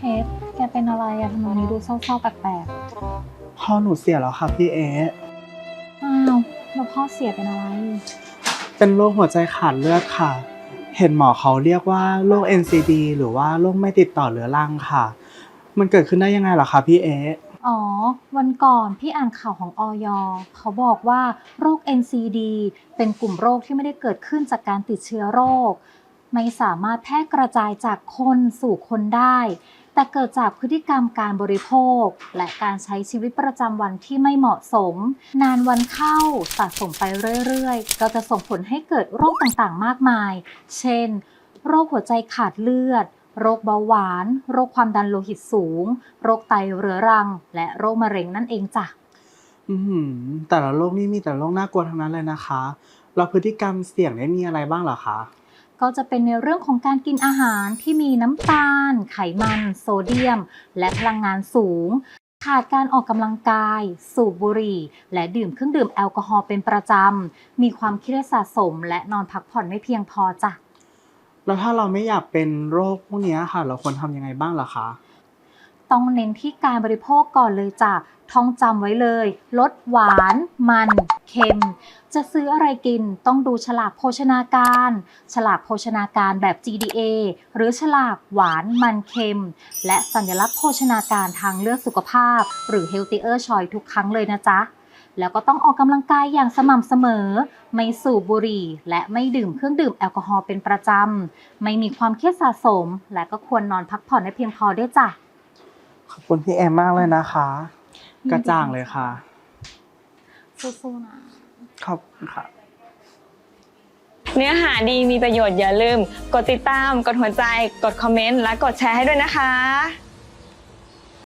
เอสแกเป็นอะไรอะทำไมวันนี้ดูเศร้าๆแปลกพ่อหนูเสียแล้วค่ะพี่เอสๆอ้าวแล้วพ่อเสียเป็นอะไร เป็นโรคหัวใจขาดเลือดค่ะ เห็นหมอเขาเรียกว่าโรค NCD หรือว่าโรคไม่ติดต่อเรื้อรังค่ะ มันเกิดขึ้นได้ยังไงเหรอคะพี่เอสอ๋อ วันก่อนพี่อ่านข่าวของออยเขาบอกว่าโรค NCD เป็นกลุ่มโรคที่ไม่ได้เกิดขึ้นจากการติดเชื้อโรค ไม่สามารถแพร่กระจายจากคนสู่คนได้ แต่เกิดจากพฤติกรรมการบริโภค และการใช้ชีวิตประจำวันที่ไม่เหมาะสม นานวันเข้าสะสมไปเรื่อยๆ ก็จะส่งผลให้เกิดโรคต่างๆ มากมาย เช่น โรคหัวใจขาดเลือด โรคเบาหวาน โรคความดันโลหิตสูง โรคไตเรื้อรัง และโรคมะเร็งนั่นเองจ้ะอือหือแต่ละโรคนี่มีแต่โรคน่ากลัวทั้งนั้นเลยนะคะแล้วพฤติกรรมเสี่ยงได้มีอะไรบ้างเหรอคะ ก็จะเป็นในเรื่องของการกินอาหารที่มีน้ำตาล ไขมัน โซเดียม และพลังงานสูง ขาดการออกกำลังกาย สูบบุหรี่ และดื่มเครื่องดื่มแอลกอฮอล์เป็นประจำ มีความเครียดสะสม และนอนพักผ่อนไม่เพียงพอจ้ะ แล้วถ้าเราไม่อยากเป็นโรคพวกเนี้ยค่ะ เราควรทำยังไงบ้างเหรอคะ ต้องเน้นที่การบริโภคก่อนเลยจ้ะ ท่องจำไว้เลยลดหวาน มันเค็ม จะซื้ออะไรกินต้องดูฉลากโภชนาการ ฉลากโภชนาการแบบ GDA หรือฉลากหวานมันเค็ม และสัญลักษณ์โภชนาการทางเลือกสุขภาพ หรือ Healthier Choice ทุกครั้งเลยนะจ๊ะแล้วก็ต้องออกกำลังกายอย่างสม่ำเสมอ ไม่สูบบุหรี่ และไม่ดื่มเครื่องดื่มแอลกอฮอล์เป็นประจำ ไม่มีความเครียดสะสม และก็ควรนอนพักผ่อนให้เพียงพอด้วยจ้ะ ขอบคุณพี่แอมมากเลยนะคะ กระจ่างเลยค่ะ สู้ๆนะ ขอบคุณค่ะ เนื้อหาดีมีประโยชน์อย่าลืม กดติดตาม กดหัวใจ กดคอมเมนต์ และกดแชร์ให้ด้วยนะคะ